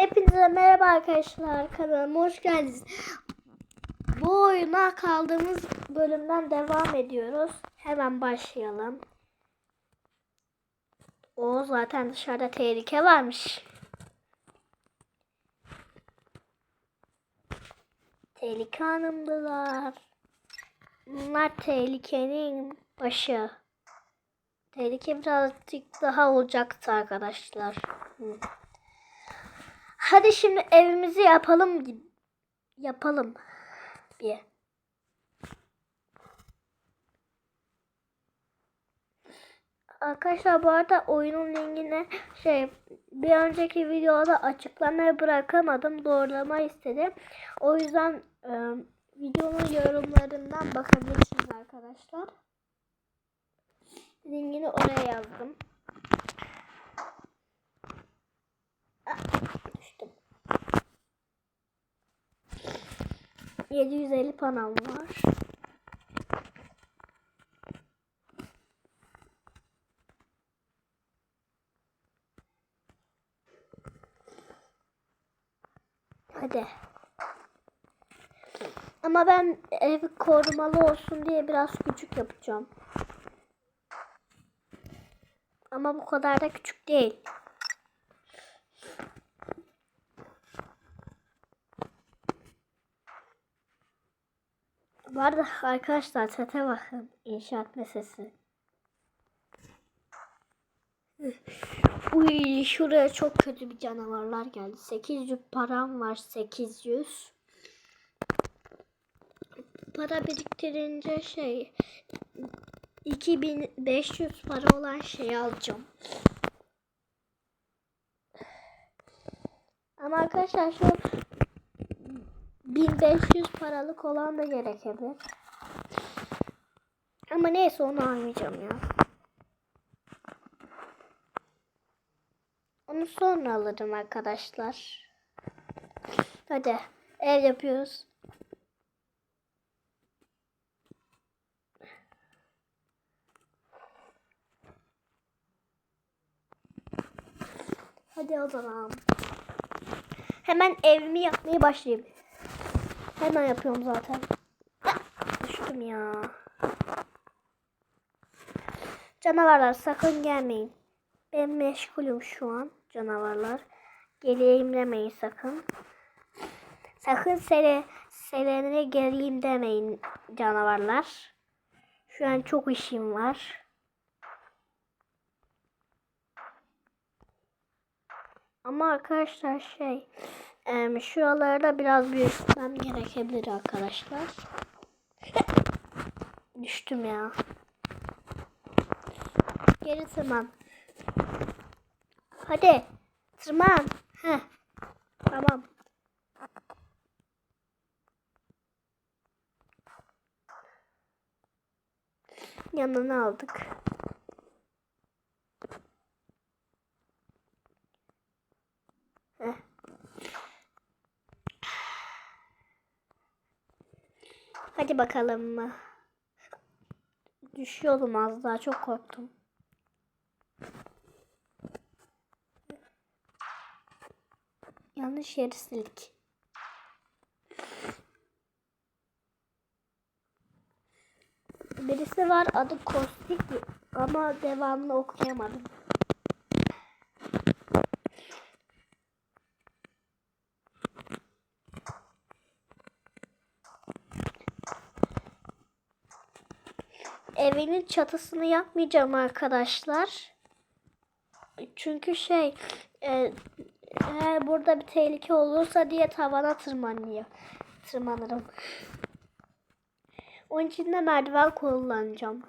Hepinize merhaba arkadaşlar kanalıma hoş geldiniz. Bu oyuna kaldığımız bölümden devam ediyoruz. Hemen başlayalım. O zaten dışarıda tehlike varmış. Tehlike hanımdılar. Bunlar tehlikenin başı. Tehlike birazcık daha olacaktı arkadaşlar. Hı. Hadi şimdi evimizi yapalım. Yapalım. Bir. Arkadaşlar bu arada oyunun linkini şey bir önceki videoda açıklamaya bırakamadım. Doğrulama istedim. O yüzden e, videonun yorumlarından bakabilirsiniz arkadaşlar. Linkini oraya yazdım. Ah, düştüm. 750 panam var. Hadi. Ama ben ev korumalı olsun diye biraz küçük yapacağım. Ama bu kadar da küçük değil. Bu arada arkadaşlar sete bakın. İnşaat mesesi. Uy şuraya çok kötü bir canavarlar geldi. 800 param var 800. Para biriktirince şey 2500 para olan şeyi alacağım. Ama arkadaşlar şu 1500 paralık olan da gerekebilir. Ama neyse onu almayacağım ya. Onu sonra alırım arkadaşlar. Hadi ev yapıyoruz. Hadi o zaman. Hemen evimi yapmaya başlayayım. Hemen yapıyorum zaten. Düştüm ya. Canavarlar sakın gelmeyin. Ben meşgulüm şu an canavarlar. Geleyim demeyin sakın. Sakın sele, selene geleyim demeyin canavarlar. Şu an çok işim var. Ama arkadaşlar şey em, şuralarda biraz büyütmem gerekebilir arkadaşlar. Düştüm ya. Geri tırman. Hadi. Tırman. Heh. Tamam. Yanına aldık. Heh. Bakalım. Düşüyordum az daha çok korktum. Yanlış yeri sildik. Birisi var adı Kostik ama devamını okuyamadım. Evinin çatısını yapmayacağım arkadaşlar. Çünkü şey e, eğer burada bir tehlike olursa diye tavana tırmanıyor. Tırmanırım. Onun için de merdiven kullanacağım.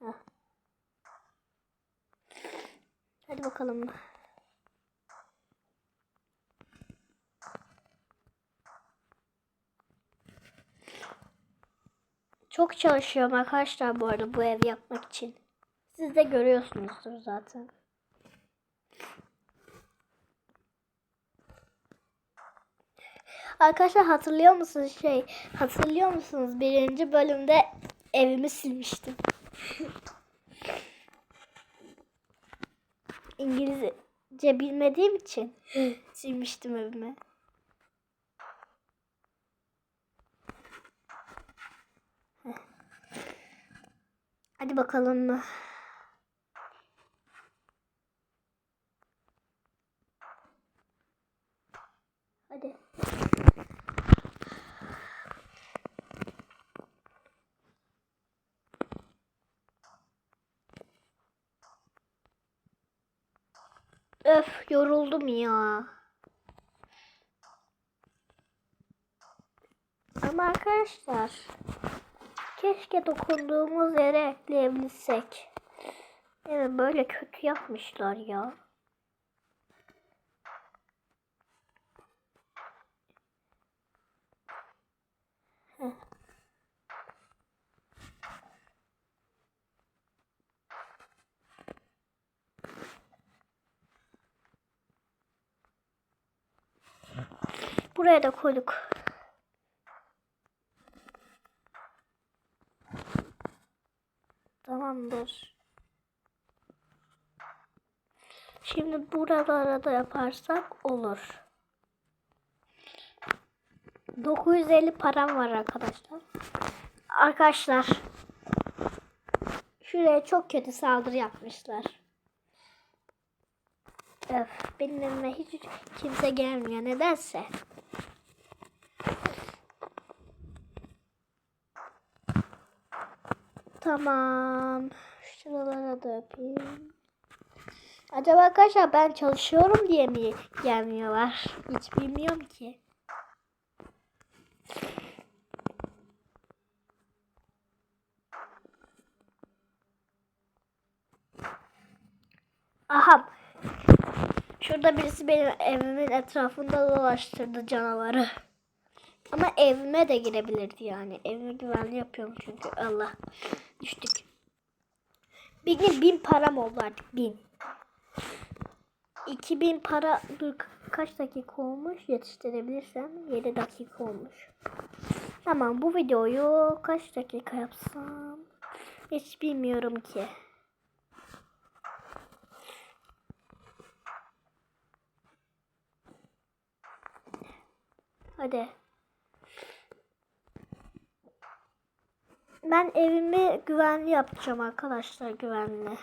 Heh. Hadi bakalım. Çok çalışıyorum arkadaşlar bu arada bu ev yapmak için. Siz de görüyorsunuzdur zaten. Arkadaşlar hatırlıyor musunuz şey? Hatırlıyor musunuz birinci bölümde evimi silmiştim. İngilizce bilmediğim için silmiştim evime. Hadi bakalım. Hadi. Öf yoruldum ya. Ama arkadaşlar keşke dokunduğumuz yere ekleyebilsek. Evet böyle kötü yapmışlar ya. Buraya da koyduk. Tamamdır. Şimdi buralara da yaparsak olur. 950 param var arkadaşlar. Arkadaşlar. Şuraya çok kötü saldırı yapmışlar. Öf, benim evime hiç kimse gelmiyor nedense. Tamam. Şuralara da yapayım. Acaba arkadaşlar ben çalışıyorum diye mi gelmiyorlar? Hiç bilmiyorum ki. Aha. Şurada birisi benim evimin etrafında dolaştırdı canavarı. Ama evime de girebilirdi yani. Evime güvenli yapıyorum çünkü. Allah. Bir gün bin param oldu artık. Bin. 2000 para dur kaç dakika olmuş yetiştirebilirsem 7 dakika olmuş. Tamam bu videoyu kaç dakika yapsam hiç bilmiyorum ki. Hadi. Ben evimi güvenli yapacağım arkadaşlar güvenli.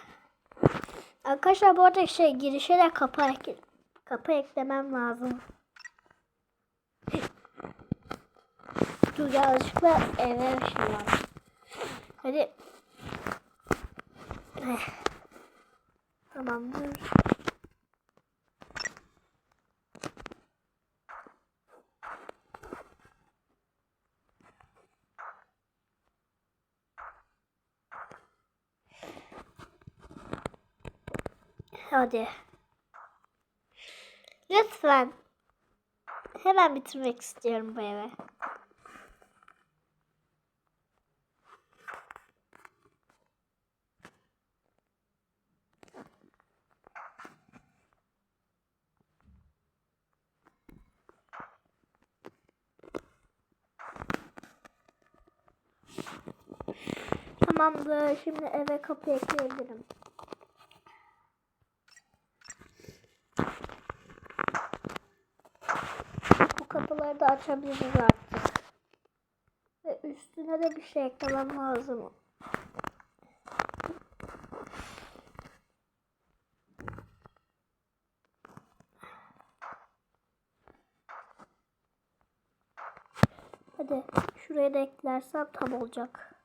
Arkadaşlar bu arada şey girişe de kapı, ek kapı eklemem lazım. Dur yanlışlıkla eve şey var. Hadi. Tamamdır. Hadi. Lütfen. Hemen bitirmek istiyorum bu eve. Tamamdır. Şimdi eve kapı ekleyebilirim. Bu kapıları da açabiliriz artık. Ve üstüne de bir şey eklemem lazım. Hadi şuraya da eklersem tam olacak.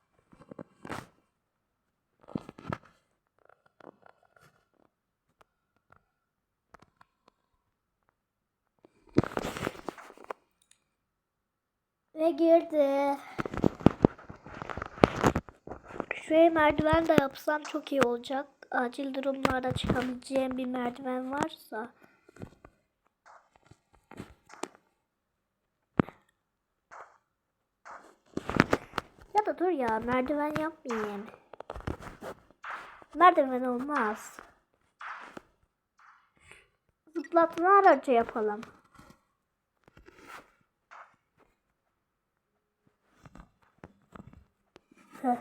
Ve girdi. Şuraya merdiven de yapsam çok iyi olacak. Acil durumlarda çıkabileceğim bir merdiven varsa. Ya da dur ya merdiven yapmayayım. Merdiven olmaz. Zıplatma aracı yapalım. Heh.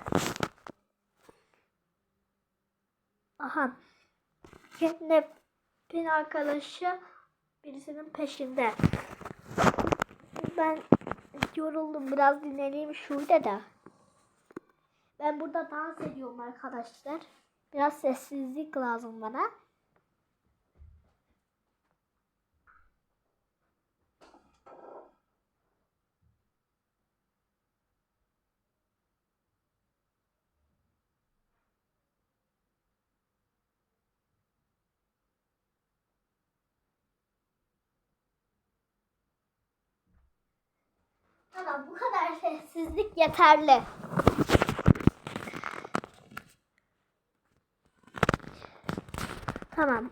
Aha. Catnap pin arkadaşı birisinin peşinde. Ben yoruldum biraz dinleneyim şurada da. Ben burada dans ediyorum arkadaşlar. Biraz sessizlik lazım bana. Tamam bu kadar sessizlik yeterli. Tamam.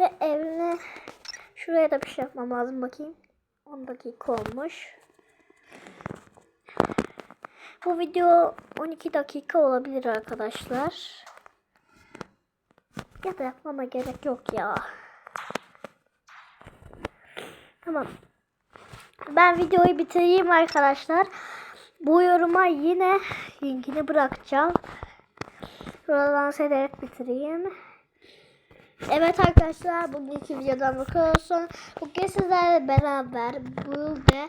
Ve evine şuraya da bir şey yapmam lazım bakayım. 10 dakika olmuş. Bu video 12 dakika olabilir arkadaşlar. Ya da yapmama gerek yok ya. Tamam. Ben videoyu bitireyim arkadaşlar. Bu yoruma yine linkini bırakacağım. Buradan seyrederek bitireyim. Evet arkadaşlar bugünkü videodan bakıyorsun. Bugün sizlerle beraber burada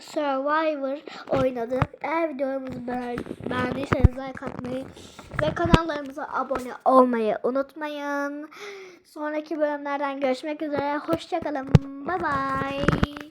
Survivor oynadık. Eğer videomuzu beğen- beğendiyseniz like atmayı ve kanallarımıza abone olmayı unutmayın. Sonraki bölümlerden görüşmek üzere. Hoşçakalın. Bye bye.